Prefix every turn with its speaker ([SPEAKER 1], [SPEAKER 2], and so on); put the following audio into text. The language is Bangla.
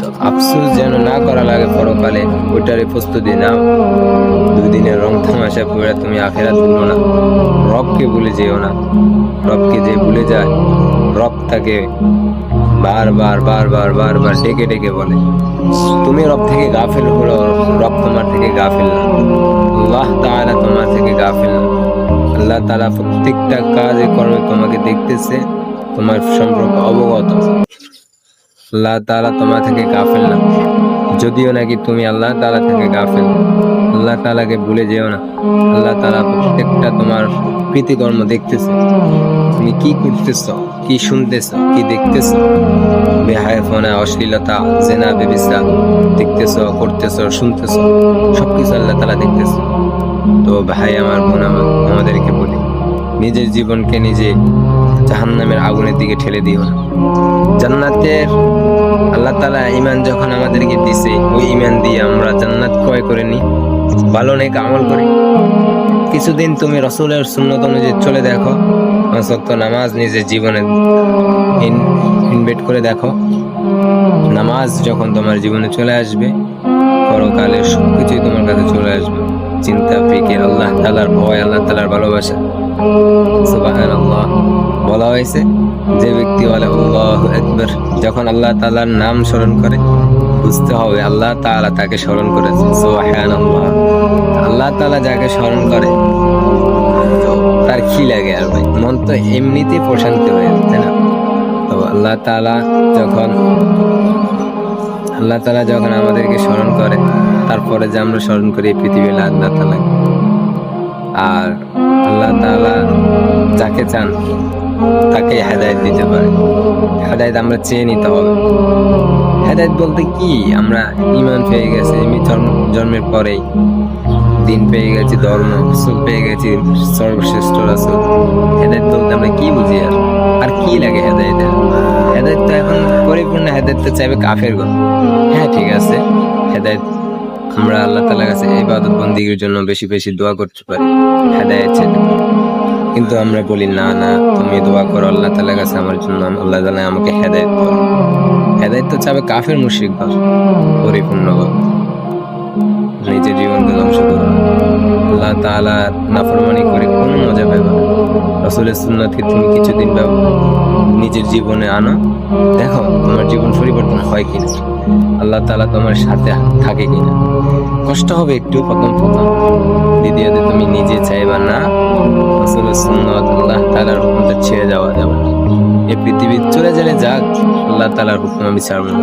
[SPEAKER 1] তো আফসোস যেন না করা লাগে পরকালে ওইটারই প্রস্তুতি নাও। দুই দিনের রং তামাশা পড়ে তুমি আখেরাত ভুলো না। রবকে ভুলে যেও না। রবকে যে ভুলে যায়, রব তাকে বারবার বারবার বারবার ডেকে ডেকে বলে। তুমি রব থেকে গাফিল হলো, রব তোমার থেকে গাফিল না। আল্লাহ তাআলা তোমার থেকে গাফিল না। আল্লাহ তাআলা প্রত্যেকটা কাজে কর্মে তোমাকে দেখতেছে, তোমার সম্পর্কে অবগত। আল্লাহ তালা তোমার থেকে গাফিল না। যদিও নাকি তুমি আল্লাহ তাআলা থেকে গাফিল। আল্লাহ তালাকে ভুলে যেও না। আল্লাহ তালা প্রত্যেকটা তোমার প্রীতিকর্ম দেখতেছে। তুমি কি করতেছ? কি শুনতেছ? কি দেখতেছ? বেহায় ফোনে অশ্লীলতা, জেনা বেবিসা দেখতেছ, করতেছ, শুনতেছ, সবকিছু আল্লাহ তাআলা দেখতেছে। তো ভাই, আমার বোন আমাদেরকে বলি, নিজের জীবনকে নিজে জাহান্নামের আগুনের দিকে ঠেলে দিও। না জান্নাতের আল্লাহ তাআলা ইমান যখন আমাদেরকে দিছে, ওই ইমান দিয়ে আমরা জান্নাত ক্রয় করে নিই, ভালো নেক আমল করি। কিছুদিন তুমি রসুলের সুন্নত অনুযায়ী চলে দেখো সত্য নামাজ নিজের জীবনে ইনভেট করে দেখো। নামাজ যখন তোমার জীবনে চলে আসবে, পরকালে সবকিছুই তোমার কাছে চলে আসবে। চিন্তা, ফিকির, আল্লাহ তালার ভয়, আল্লাহ তালার ভালোবাসা। বলা হয়েছে যে ব্যক্তি বলে একবার যখন আল্লাহ তালার নাম স্মরণ করে, বুঝতে হবে আল্লাহ তাআলা তাকে স্মরণ করেছে আল্লাহ তাআলা যাকে স্মরণ করে, তার কি লাগে আর ভাই? মন তো এমনিতেই প্রশান্তি হয়ে যাচ্ছে না? তো আল্লাহ তাআলা যখন, আল্লাহ তালা যখন আমাদেরকে স্মরণ করে, তারপরে যে আমরা স্মরণ করি এই পৃথিবীর আল্লাহ তাআলা আর আল্লাহ তাআলা যাকে চান তাকে হেদায়েত দিতে পারে হেদায়েত আমরা চেয়ে নিতে হবে। হেদায়েত বলতে কি? আমরা ইমান পেয়ে গেছে জন্ম- জন্মের পরেই। দিন পেয়ে গেছি, ধর্ম পেয়ে গেছি, সর্বশ্রেষ্ঠ রাসুল। হেদায়েত বলতে আমরা কি বুঝি আর? আর কি লাগে হেদায়েতের? হেদায়েত তো এখন পরিপূর্ণ হেদায়েত তো চাইবে কাফের গণ। হ্যাঁ ঠিক আছে। হেদায়েত আমরা আল্লাহ তাআলার কাছে ইবাদত বন্দিগির জন্য বেশি বেশি দোয়া করতে পারি। হেদায়েত চাইতে কিন্তু আমরা বলি, না না, তুমি দোয়া করো, আল্লাহ তাআলার কাছে আমার জন্য, আল্লাহ তাআলা আমাকে হেদায়েত করো। হেদায়েত তো চাবে কাফের মুশরিক দল পরিপূর্ণ নিজের জীবনকে ধ্বংস করো। আল্লাহ তাআলা নাফরমানি করে কোনো মজা পাবে না। রসুলের সুন্নতকে তুমি কিছুদিন নিজের জীবনে আনো। দেখো জীবন পরিবর্তন হয় কিনা? আল্লাহ তালা তোমার সাথে থাকে কিনা? কষ্ট হবে একটু, প্রথম প্রথম। দ্বিতীয়তে, তুমি নিজে চাইবা না। আসলে সুন্নত আল্লাহ তালার হুকুমটা ছেড়ে যাওয়া যাবে। এই পৃথিবী চলে গেলে যাক, আল্লাহ তালার হুকুম আমি ছাড়ব না।